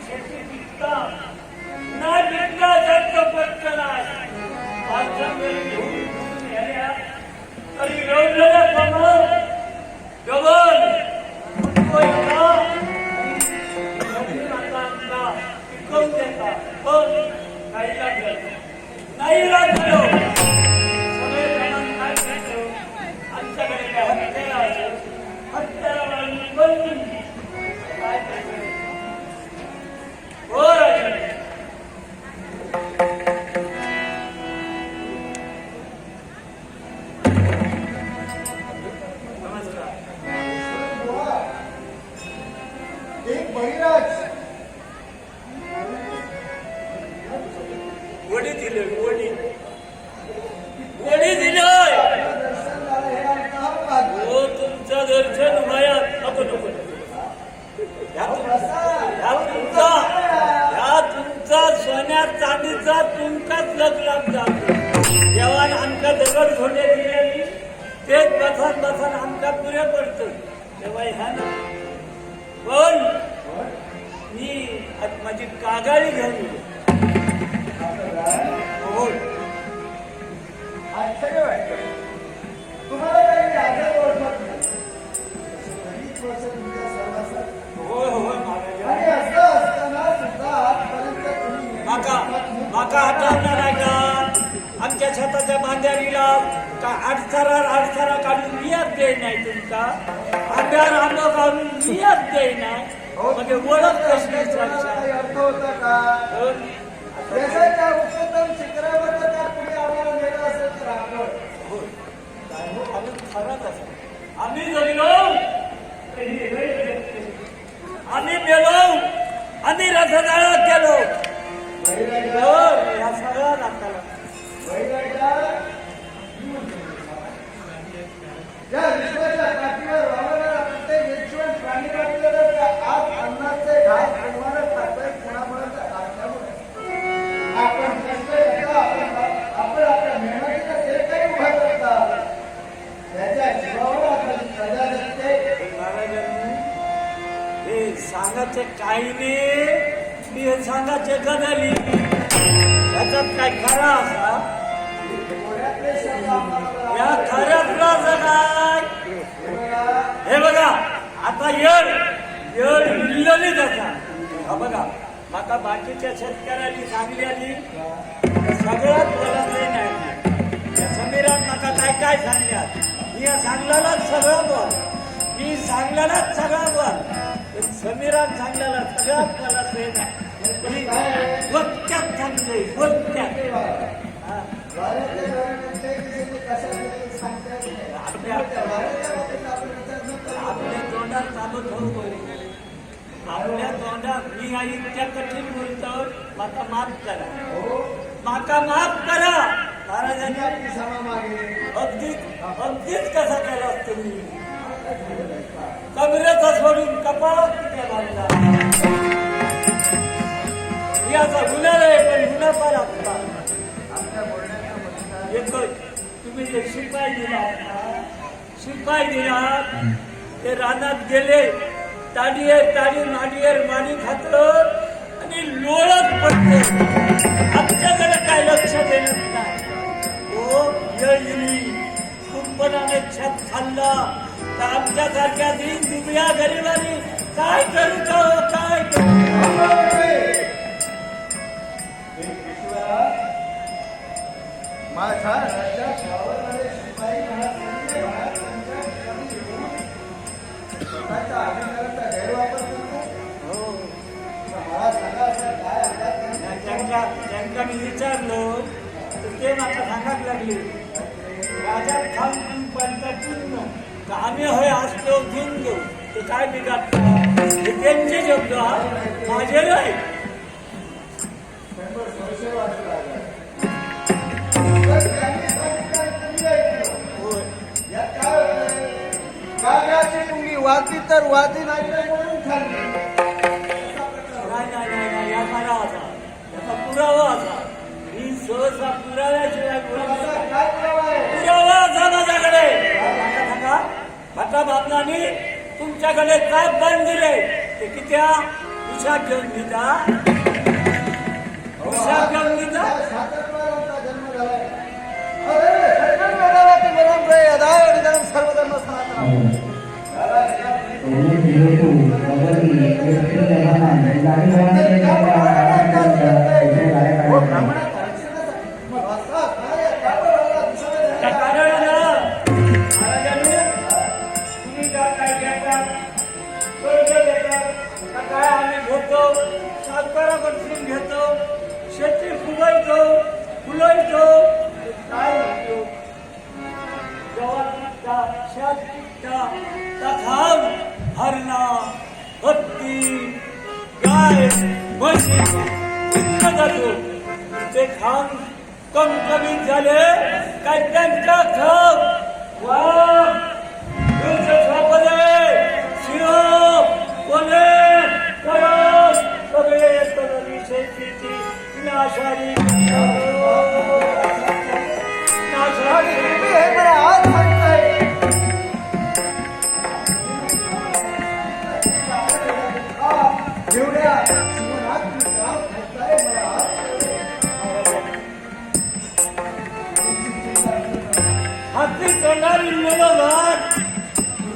शेती विकता ना विकता जास्त पटकन आहे घेऊन तरी रवलेला प्रमाण कोणी दिले वडी वडी दिलोय दर्शन हो तुमचं दर्शन माया नको नको. ह्या तुमचा ह्या तुमचा ह्या तुमचा सोन्या चांदीचा तुमकाच जग लागला देवान आमच्या दगड घोडे दिलेली तेच बसन बसन आमच्या पुरे पडतं. तेव्हा ह्या ना पण मी माझी कागाळी घेऊन आश्चर्य वाटतं. तुम्हाला काही आजार ओळखत नाही. बरीच वर्ष तुमच्या सहवासात. होय होय महाराजा आणि असं असताना सुद्धा आजपर्यंत तुम्ही माका माका हटवणार आहे का आमच्या छताच्या बांधारीला का अडथळा अडथळा काढून नियत देई नाही तुमचा आंब्यावर आंब काढून देई नाही म्हणजे ओळख काही अर्थ होता का. देशाच्या उच्चतम शिखरावर जर पुढे आम्हाला नेलं असेल तर आपण. खरंच असं. आम्ही जगलो. आम्ही मेलो. आम्ही बळीराजा हो, या सगळ्या नाताला काय खरा असा? या खऱ्यातलं असं काय हे बघा आता येळ येळ इल्लली त्याचा. हा बघा माका बाकीच्या शेतकऱ्यांनी सांगलेली सगळ्यात बोलायचं नाही समीरात समीरान माका काय काय सांगल्यात? मी या सांगलेलाच सगळं बोल मी सांगलेलाच सगळं बोल समीरात सांगलेला सगळ्यात बोलायचं नाही वक्त्यात सांगतोय वक्त्यात आपल्या आपल्या तोंडात चालू ठेवतो आपल्या तोंडात मी आई इतक्या कठीण बोलतो माका माफ करा माका माफ करा महाराजांनी ज्या मागे अगदी अगदीच कसा केला तुम्ही? तुम्ही जे शिपाई दिलात ना शिपाई दिलात ते रानात गेले. ताडीयर ताडी माडीयर माडी खात आणि लोळत पडते आमच्याकडे काय लक्ष देत नाही? हो येळी कुंपणाने छत खाल्ला. तर आमच्यासारख्या दिन दुबया गरिबांनी काय करू का हो, काय करू? माझा त्यांना मी विचारलं तर ते मला सांगायला लागले राजा खाऊन पंचापूर्ण तर आम्ही होय असलो घेऊ तर काय बिघात हे त्यांचे शब्द हा? माझे नाही. तर होय वाजली तर वाजली पुरावा असा ही सहसा पुराव्याशिवाय पुरावा असा माझ्याकडे आता बाबनानी तुमच्याकडे काय बंद दिले ते कित्या विषात घेऊन घेता विषात घेऊन घेता या शातकबारांचा सातबारापासून घेतो शेती फुलवतो फुलवतो काय म्हणतो गव्हात पिकता शेत पिकता त्या घाम हरणा हत्ती गाय म्हशी पिकलं जातो ते घाम कम कमी झाले काय त्यांचा घाम वा झोपले शिरो कोले कळस सगळे तरुणी शेतीची नाशारी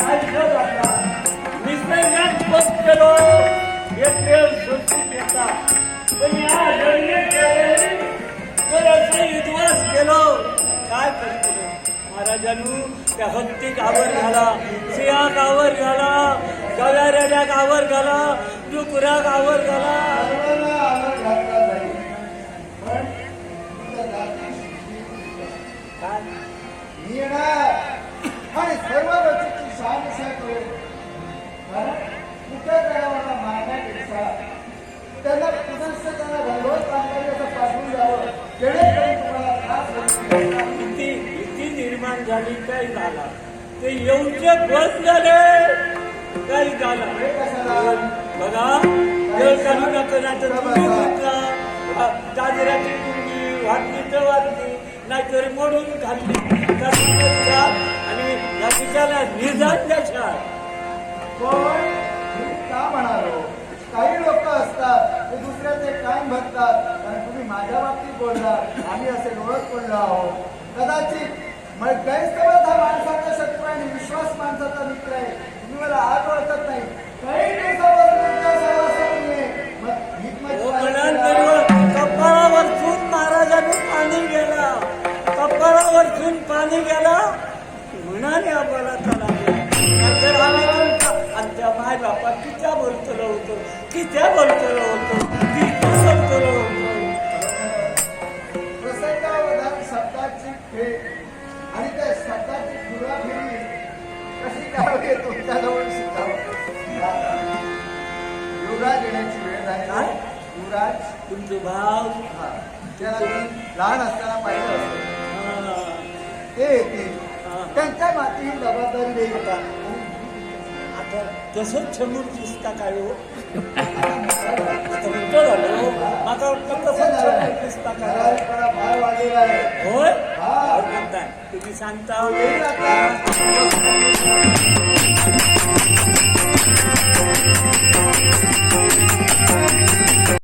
आणि करणारी बस केलो हे केलो. काय करतो त्या हत्ती गावर घाला सिया कावर घाला गव्यारेल्या गावर घाला डुकरा गावर घाला. आवर आणि सर्व कुठे करावाला मारण्यापेक्षा त्यांना पुनश्च त्यांना घरगोत कामकाजाचं पाठवून द्यावं. जेणेकरून तुम्हाला त्रास. भीती भीती निर्माण झाली काही झाला. ते येऊनचे बस झाले. काही झालं? बघा नाहीतर तुम्ही घेतला. गाजराची मुलगी वाटली तर वाटली नाहीतर मोडून घातली आणि या तिच्याला निदान द्यायच्या पण काही लोक असतात ते दुसऱ्याचे कान भरतात आणि तुम्ही माझ्या बाबतीत बोललात आम्ही असे डोळत पडलो आहोत. कदाचित मग गैरसमज हा माणसाचा शत्रू आणि विश्वास माणसाचा मित्र आहे. तुम्ही मला आज ओळखत नाही. काही हो? कपाळावरतून महाराजांनी पाणी गेला. कपाळावरतून पाणी गेला. म्हणाने आम्हाला चला माय बापा कित्या बोलतलो होतो कित्या बोलतलो होतो किती बोलतलो होतो प्रसंगावधान शब्दाची खेळ. आणि त्या शब्दाची दुराफेरी कशी करावी तुमच्याजवळ शिकावं युवराज येण्याची वेळ काय? युवराज? तुमचे भाव ज्याला तुम्ही लहान असताना पाहिलं असतं. ते येतील. त्यांच्या माती ही जबाबदारी देईल आता तसंच छमून दिसता काय हो? आता मोठं झालं हो. आता वाटलं तसंच छमून दिसता काय? होय? म्हणताय तुम्ही सांगता हो